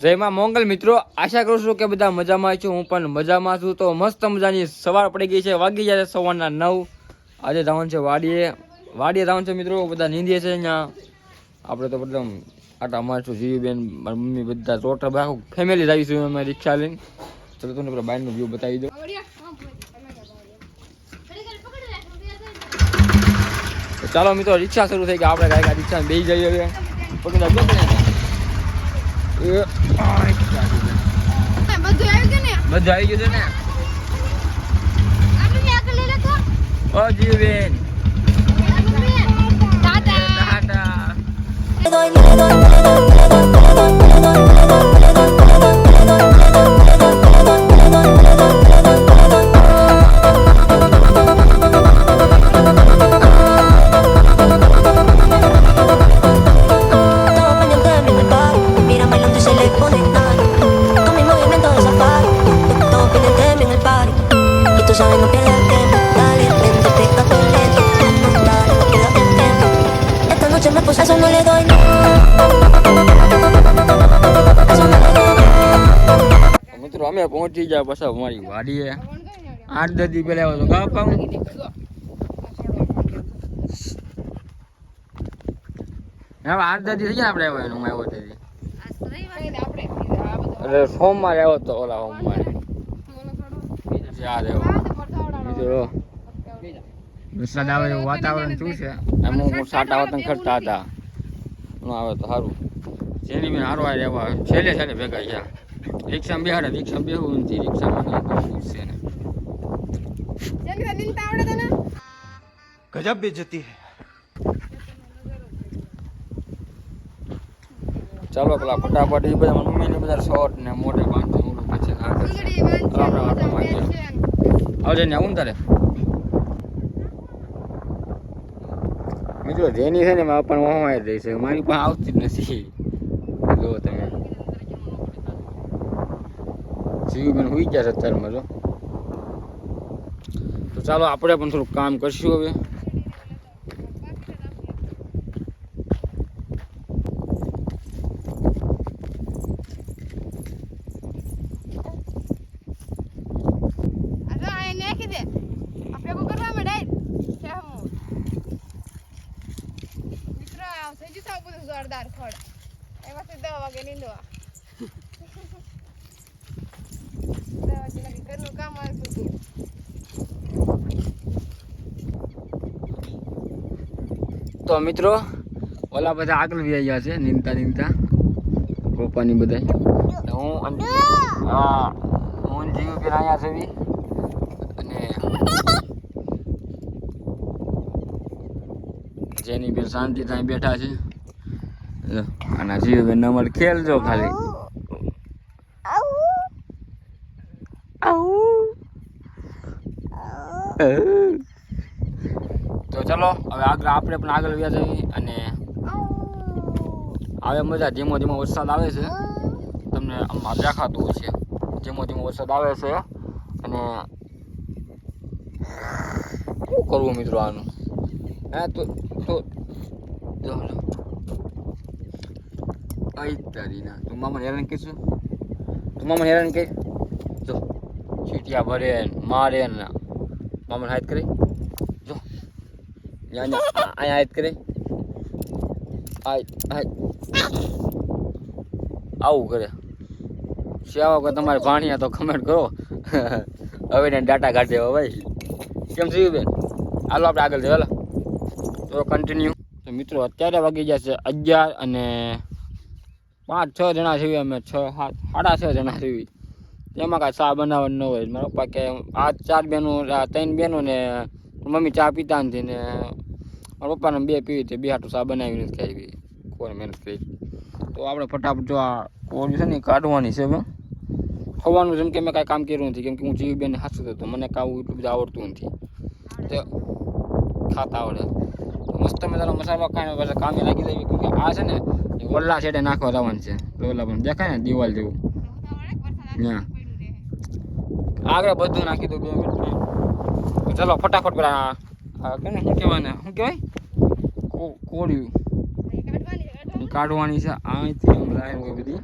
જય માં મોંગલ મિત્રો, આશા કરું છું કે બધા મજામાં છું. હું પણ મજામાં છું. તો મસ્ત મજાની સવાર પડી ગઈ છે. વાગી ગયા સવારના નવ. આજે જવાનું છે વાડીએ. વાડીએ જવાનું છે મિત્રો. બધા નીંદીએ છે અહીંયા. આપણે તો બધા આટા મારશું. જીવીબેન, મારી મમ્મી બધા ટોટલ આખું ફેમિલી આવીશું અમે રિક્ષા લઈને. ચલો તમને પેલા બાયનો વ્યૂ બતાવી દો ચાલો મિત્રો, રિક્ષા શરૂ થઈ ગઈ. આપણે કાંઈક રિક્ષા બેસી જઈએ હવે. પકડી બધું આવી ગયું છે ને? ઓ જીવીબેન ટાટા ગયા પછી અમારી વાડીએ. આઠ દસ દી પહેલા આવ્યો તો ગા પાઉં. હવે આઠ દસ થઈ ગયા આપણે આવ્યો એનું આવ્યો સોમવારે આવ્યો તો ઓલા આવ્યો. મિત્રો વરસાદ આવે એવું વાતાવરણ શું છે? અમુક સાટા વતન ખરતા હતા. આવે તો સારું જેની મેં હારો રહેવા છેલ્લે છેલ્લે ભેગા થયા. રિક્ષામાં બેહાડે રિક્ષામાં બેહવું નથી રિક્ષામાં છે ને ગજબ બેજતી હે. ચાલો પેલા ફટાફટ એ બધા મમ્મી ને બધા શોર્ટ ને મોઢે બાંધે ઓલું પછી આપણે વાટો માંડીએ આવજે ને આવું તારે. જો જેની છે ને પણ વહવાય રહી છે મારી પાસે આવતી જ નથી. જીવીબેન હોઈ ગયા છે અત્યારમાં જો તો ચાલો, આપણે પણ થોડુંક કામ કરશું હવે. જોરદાર ખડ એમાંથી દવા વાગે નીંદવા. ઘરનું કામ આવતું તો મિત્રો, ઓલા બધા આગળ વ્યાઈ ગયા છે નિંતા નિંતા પપ્પાની બધા હું હા, હું જીવ પેલા અહીંયા બી. અને જેની બેન શાંતિ ત્યાં બેઠા છે. આના જીવ બેન નમળ ખેલજો ખાલી. તો ચલો, હવે આગળ આપણે પણ આગળ વ્યા જઈએ અને આવે મજા ધીમો ધીમો વરસાદ આવે છે, તમને આમાં દેખાતું હોય છે ધીમો ધીમો વરસાદ આવે છે અને શું કરવું મિત્રો આનું? હા, તો તો, જો લો. આઈ તારી ના. તું મામાને હેરાન કહીશું તું મામાને હેરાન કહી જો, ચીટિયા ભરે મારે ને મામાને હાથ કરી. જો. અહીંયા હાથ કરી. આવું કરે. સેવા કે તમારે ભાણિયા તો કમેન્ટ કરો. હવે ને ડાટા કાઢી દેવા ભાઈ. કેમ થયું બેન? હાલો આપણે આગળ જઈએ હાલો. તો કન્ટિન્યુ તો મિત્રો અત્યારે વાગી ગયા છે અગિયાર અને પાંચ છ જણા છીએ અમે. છ સાત સાડા છ જણા છીએ તેમાં કાંઈ ચા બનાવવાનું ન હોય. મારા પપ્પા કે આ ચાર બહેનો, આ ત્રણ બહેનો ને મમ્મી ચા પીતા નથી ને મારા પપ્પાને બે પીવી હતી બે હાટું ચા બનાવી નથી ખાઈ કોઈ મહેનત કરી? તો આપણે ફટાફટ જો આ કોળી છે ને કાઢવાની છે હવે. ખવાનું જેમ કે મેં કાંઈ કામ કર્યું નથી. કેમ કે હું જીવી બેન હાથું હતો. મને કાવું એટલું બધું આવડતું નથી. તો ખાતા આવડે. મસ્ત મજાનો મસાલો ખાઈને પછી કામે લાગી જાય. કેમ કે આ છે ને ઓલા છેડે નાખવા જવાનું છે. ઓલા પણ દેખાય ને, દિવાલ જેવું. ત્યાં આગળ બધું નાખી દઉં બે મિનિટમાં ચાલો ફટાફટ પેલા આ કેને શું કહેવાય શું કહેવાય? કોળિયું. કાઢવાની છે અહીંથી આમ લાઈન હોય બધી.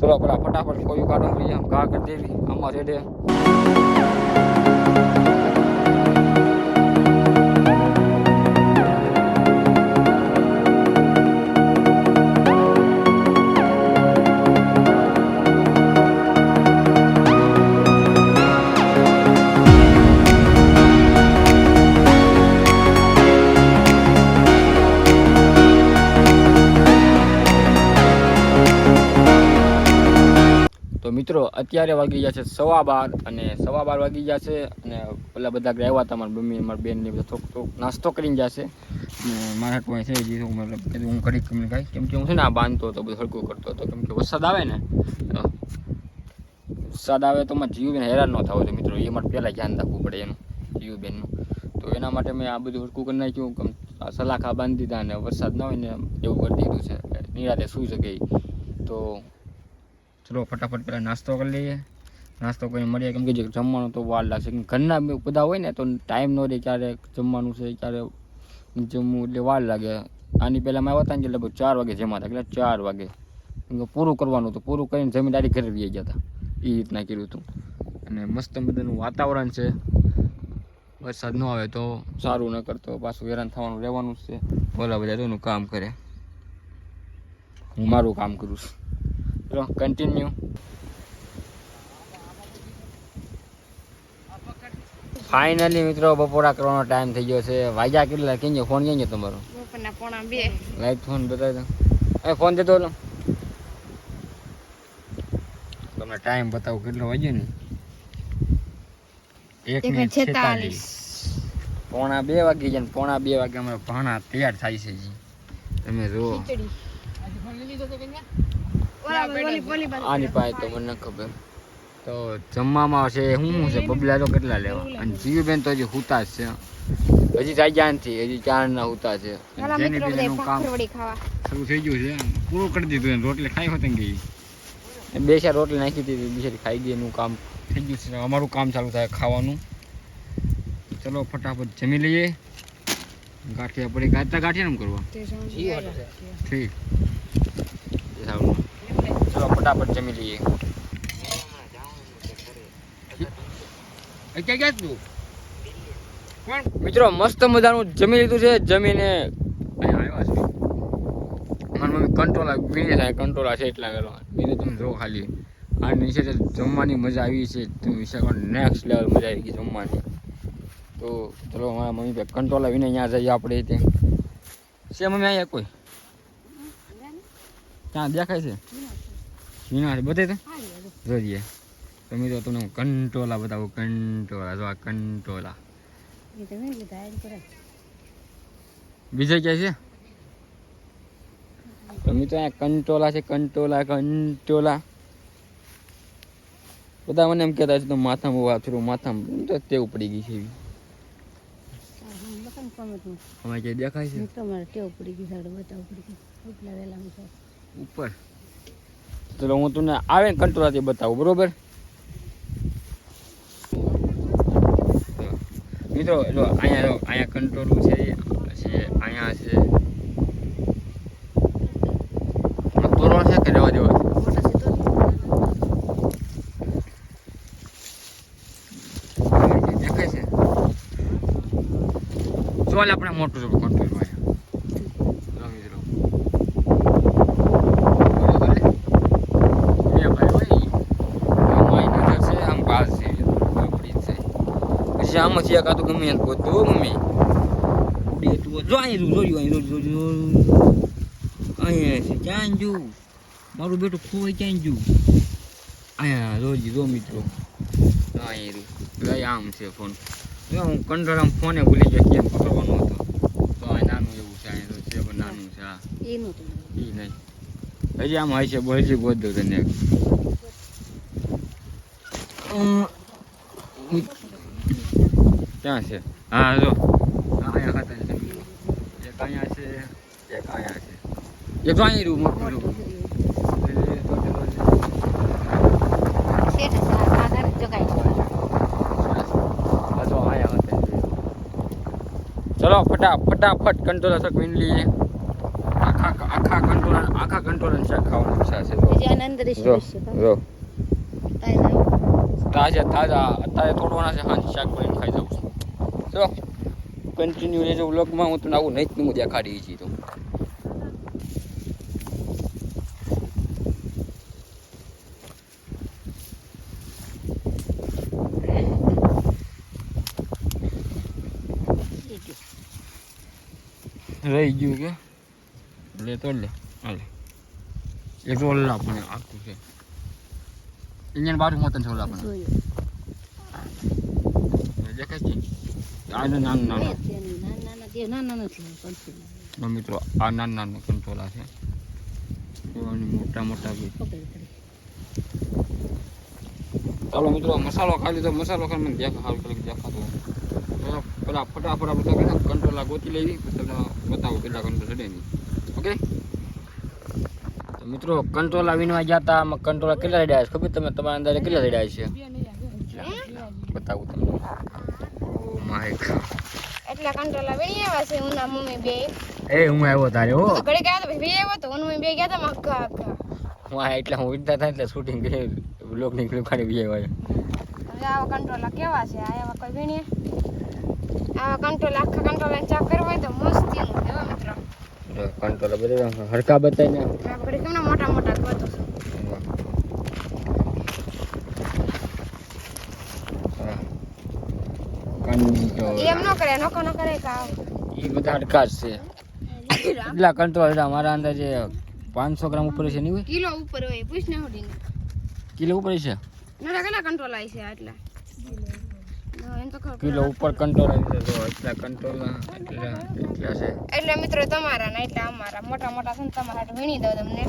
ચલો પેલા ફટાફટ કોળિયું કાઢો લઈએ આમ ઘા કરી દેવી. આમાં રેડે. મિત્રો, અત્યારે વાગી ગયા છે સવા બાર અને સવા બાર વાગી ગયા છે અને પેલા બધા આવ્યા હતા, મારા મમ્મી, મારા બેન ને બધા થોડુંક થોડુંક નાસ્તો કરીને જશે મારા કોઈ છે જે હું મતલબ હું કરી તમને કાંઈ કેમ કે હું છે ને આ બાંધતો હતો, બધું હળકું કરતો હતો, કેમ કે વરસાદ આવે ને વરસાદ આવે તો મારે જીવબેન હેરાન ન થવો જોઈએ મિત્રો, એ મારે પહેલાં ધ્યાન રાખવું પડે એનું, જીવબેનનું તો એના માટે મેં આ બધું હળકું કરી નાખ્યું, કેમ સલાખા બાંધી દીધા અને વરસાદ ન હોય ને એવું કરી દીધું છે, નિરાતે સૂઈ શકે. તો ચલો, ફટાફટ પહેલાં નાસ્તો કરી લઈએ. નાસ્તો કરીને મળીએ. કેમ કે જે જમવાનું તો વાર લાગશે. ઘરના બધા હોય ને, તો ટાઈમ ન રહે ક્યારે જમવાનું છે, ક્યારે જમવું એટલે વાર લાગે. આની પહેલાં અમે આવ્યા હતા ને લગભગ ચાર વાગે જમાતા એટલે ચાર વાગે. પૂરું કરવાનું હતું. પૂરું કરીને જમીન ડાયરેક્ટ ઘરે રહી ગયા હતા. એ રીતના કર્યું હતું. અને મસ્ત બધાનું વાતાવરણ છે. વરસાદ ન આવે તો સારું ન કરતો. પાછું હેરાન થવાનું રહેવાનું છે. ઓલા બધા એનું કામ કરે. હું મારું કામ કરું છું. ચલો કન્ટિન્યુ ફાઇનલી મિત્રો બપોરા કરવાનો ટાઈમ થઈ ગયો છે. વાગ્યા કેટલા કેમ ફોન કેમ છે તમારો? બપોરના પોણા બે. લાઈટ ફોન બતાવી દો. એ ફોન દેતો ઓલો. તમને ટાઈમ બતાવો કેટલો વાગ્યો ને? એક ને છેતાલીસ. પોણા બે વાગી જાય પોણા બે વાગે અમારે ભાણા તૈયાર થાય છે જી તમે જુઓ. આની પાસે તો મને ન ખબર. તો જમવામાં છે શું શું છે બબલા તો કેટલા લેવા? અને જીવીબેન તો હજી હુતા જ છે. હજી જાગ્યા નથી હજી ચાર ના હુતા છે. જેની બીજાનું કામ શરૂ થઈ ગયું છે પૂરું કરી દીધું એને રોટલી ખાઈ હોત ગઈ બે ચાર રોટલી નાખી દીધી બિચારી ખાઈ ગઈ એનું કામ થઈ ગયું છે અમારું કામ ચાલુ થાય ખાવાનું. ચલો ફટાફટ જમી લઈએ. ગાંઠિયા પડી ગાતા ગાંઠિયા એમ કરવા? ઠીક. સારું. ચલો ફટાફટ જમી લઈએ. મિત્રો મસ્ત મજાનું જમી લીધું છે જમીને અહીંયા આવ્યા છે. મારી મમ્મી કંટ્રોલા વીણે થાય કંટ્રોલા છે એટલા કરવા બીજું તમે જો ખાલી. આ નીચે જે જમવાની મજા આવી છે તમે વિચાર નેક્સ્ટ લેવલ મજા આવી ગઈ જમવાની. તો ચલો મારા મમ્મી ભાઈ કંટ્રોલા વિને ત્યાં જઈએ આપણે તે છે મમ્મી અહીંયા કોઈ? ત્યાં દેખાય છે? છે બધે તો? જોઈએ. તો મિત્રો તમને હું કંટોલા બતાવું કંટોલા. જો આ કંટોલા. બીજે ક્યાં છે? તો મિત્રો કંટોલા છે કંટોલા કંટોલા. બધા મને એમ કહેતા છે તો માથામાં બહુ થોડું માથામાં તો ટેવ પડી ગઈ છે એવી. દેખાય છે. ઉપર. ચલો હું તમને આવે કંટ્રોલાથી બતાવું, બરોબર? મિત્રો, જો અહીંયા અહીંયા કંટ્રોલું છે અહીંયા છે. તોરણ છે કે રહેવા દેવા દેખાય છે? ચાલ આપણે મોટું છે કંટ્રોલ અહીંયા જો મિત્રો બે ભાઈ હોય આમ આઈ નજર છે આમ બાજ છે આપણી છે પછી આમાંથી એક આ તો ગમે એને ગોતતો હો મમ્મી. જો અહીં જોયું અહીં જોયું જોયું અહીંયા છે. ક્યાં જુ? મારું બેટું ખોવાઈ ક્યાં જુ અહીંયા જોજી જો મિત્રો. અહીં રહ્યું. આમ છે ફોન હું કંટ્રોલ આમ ફોને ભૂલી ગયો કેમ પકડવાનો હતો. તો આ નાનું એવું છે અહીં છે પણ નાનું છે હા. એ નહીં. હજી આમ હોય છે હજી ગોત દઉં તને ક્યાં છે. હા જો. અહીંયા ખાતા છે. એક અહીંયા છે એક અહીંયા છે. એક તો અહીં રહ્યું મોટું અહીંયા ખાતા ચલો ફટા ફટાફટ કંટ્રોલ શક વિન લઈએ. આખા આખા કંટ્રોલ આખા કંટ્રોલ શાક ખાવાનું ઈચ્છા છે જો. જો તાજા. તાજા અત્યારે તોડવાના છે હાંજ શાક કરીને ખાઈ જાઉં જો કન્ટિન્યુ રહેજો વ્લોગમાં હું તમને આવું નહીં હું દેખાડી છીએ તો. રહી ગયું કે? લે તો લે હાલે. એક રોલ આપણે આખું છે. ઇન્ડિયન બારું મોતન છે ઓલા આપણે દેખાય છે? આનું નાનું નાનું નાના દે નાના નથી કંટ્રોલ તો મિત્રો આ નાનું નાનું કંટ્રોલા છે તો અને મોટા મોટા બી પકડી પકડી ચાલો મિત્રો મસાલો ખાલી તો મસાલો ખાલી મને દેખા સારું કરી દેખાતો તો પેલા ફટાફટ આપણે તો કેટલા કંટ્રોલા ગોતી લેવી પછી તમને બતાવું કેટલા કંટ્રોલ ચડે નહીં ઓકે તો મિત્રો કંટ્રોલા વિનવા ગયા હતા આમાં કંટ્રોલા કેટલા રેડ્યા છે ખબર તમે તમારા અંદાજે કેટલા રેડ્યા છે બતાવું તમને ઓ માય એટલા કંટ્રોલા વીણી આવ્યા છે હું મમ્મી બે. એ હું આવ્યો તારે હો. ઘડી ગયા તો બે આવ્યો તો ગયા હતા મક્કા હક્કા હું આ એટલે હું વિનતા હતા એટલે શૂટિંગ કરી બ્લોગ નીકળ્યું ખાલી બીજે હોય હવે આવા કંટ્રોલા કેવા છે? આ એવા કોઈ વીણીએ આવા કંટ્રોલ આખા કંટ્રોલ ચેક કરવો હોય તો મસ્તી નું મિત્રો. કંટ્રોલ બધે હરકા બતાવીને આ કેમના મોટા મોટા ગોતો છો એમ ન કરે નોકો ન કરે કે એ બધા છે. એટલા કંટ્રોલ છે મારા અંદાજે પાંચસો ગ્રામ ઉપર છે નહીં કિલો ઉપર હોય પૂછ ને હોડી કિલો ઉપર છે? નડા કેટલા કંટ્રોલ આવી છે આટલા? એમ તો કિલો ઉપર કંટ્રોલ આવી છે એટલા કંટ્રોલ એટલા એટલા છે? એટલે મિત્રો તમારા ને એટલે અમારા મોટા મોટા છે ને તમારા વીણી દઉં તમને.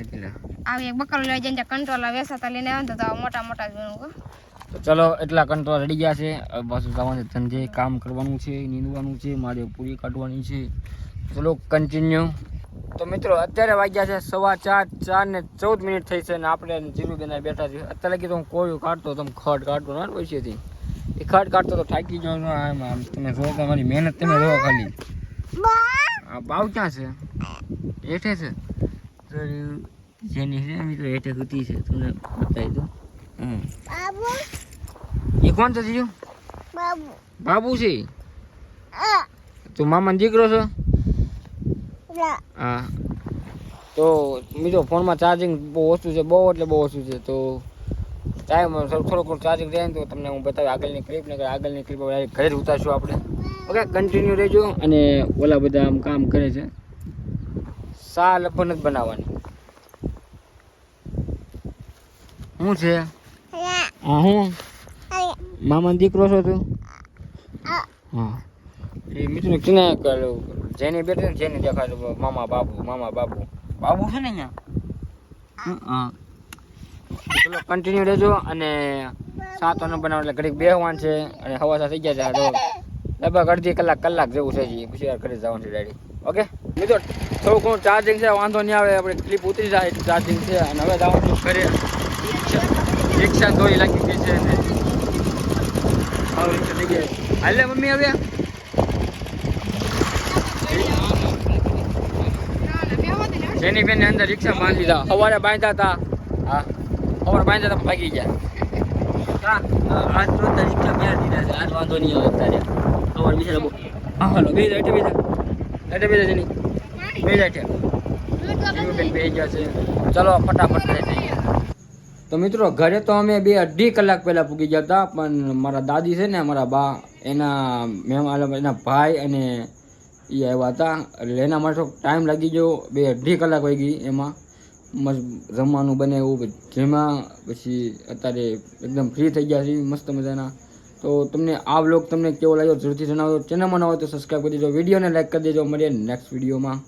એટલા આવી એક બકરો લઈ જઈને કંટ્રોલ વેસાતા લઈને આવે તો મોટા મોટા જ વીણું હો. તો ચલો, એટલા કંટ્રોલ રડી ગયા છે. પાછું જવાનું ધંધે, કામ કરવાનું છે, નીંદવાનું છે, મારે પૂરી કાઢવાની છે. ચલો કન્ટિન્યુ તો મિત્રો, અત્યારે વાગ્યા છે સવા ચાર ચાર ને ચૌદ મિનિટ થઈ છે ને આપણે જીરું બેના બેઠા છીએ. અત્યારે કીધું હું કોળિયું કાઢતો તમે ખડ કાઢતો ના પૈસેથી એ ખડ કાઢતો તો થાકી જવાનું. આમ તમે જો તમારી મહેનત, તમે જો ખાલી. આ ભાવ ક્યાં છે? હેઠે છે. તો જેની છે મિત્રો, હેઠે સુધી છે. તમને બતાવી દઉં. હમ. એ કોણ છે જીજુ? બાબુ. છે? તું મામાને દીકરો છો? હા. તો મિત્રો ફોનમાં ચાર્જિંગ બહુ ઓછું છે બહુ એટલે બહુ ઓછું છે. તો ટાઈમ થોડું થોડુંક ચાર્જિંગ રહે ને તો તમને હું બતાવી આગળની ક્લિપ ને આગળની ક્લિપ ઘરે જ ઉતારશું આપણે. ઓકે કન્ટિન્યુ રહેજો અને ઓલા બધા આમ કામ કરે છે. સા લગભગ જ બનાવવાની. શું છે? હા હું? મામાનો દીકરો છો તું? હા. એ મિત્રો કેને જેની બેઠે ને જેને દેખાડો મામા બાબુ મામા બાબુ. બાબુ છે ને અહીંયા? હા. ચલો કન્ટિન્યુ રહેજો અને સાત વાગે બનાવ એટલે ઘડીક બેહવાન છે અને હવા થઈ ગયા છે. લગભગ અડધી કલાક કલાક જેવું છે જી પછી ઘરે જવાનું છે રેડી ઓકે મિત્રો થોડું ઘણું ચાર્જિંગ છે વાંધો નહીં આવે. આપણે ક્લિપ ઉતરી જાય ચાર્જિંગ છે. અને હવે જવાનું છું ઘરે. રિક્ષા દોરી લાગી ગઈ છે ને હાવ રિક્ષા થઈ ગઈ હાલે મમ્મી ને જેની બેન અંદર રિક્ષા બાંધી દીધા. સવારે બાંધ્યા હતા. હા. સવારે બાંધ્યા હતા ભાગી ગયા. આજ તો રિક્ષા બે દીધા આજ વાંધો નહીં આવે અત્યારે. સવારે બીજા હાલો. બે જાય એટલે બે એટલે બીજા જેની બે ગયા છે. ચલો, ફટાફટ જઈએ તો મિત્રો, ઘરે તો અમે બે અઢી કલાક પહેલાં પૂગી ગયા હતા, પણ મારા દાદી છે ને, મારા બા, એના મહેમાન એના ભાઈ અને એ આવ્યા હતા. એટલે એના માટે ટાઈમ લાગી ગયો, બે અઢી કલાક વહી ગઈ એમાં. મસ્ત જમવાનું બને એવું જેમાં પછી અત્યારે એકદમ ફ્રી થઈ ગયા છે મસ્ત મજાના. તો તમને આ વ્લોગ તમને કેવો લાગ્યો, જરૂરથી જણાવો ચેનલમાં ન હોય તો સબસ્ક્રાઈબ કરી દેજો. વિડીયોને લાઈક કરી દેજો. મળીએ નેક્સ્ટ વિડીયોમાં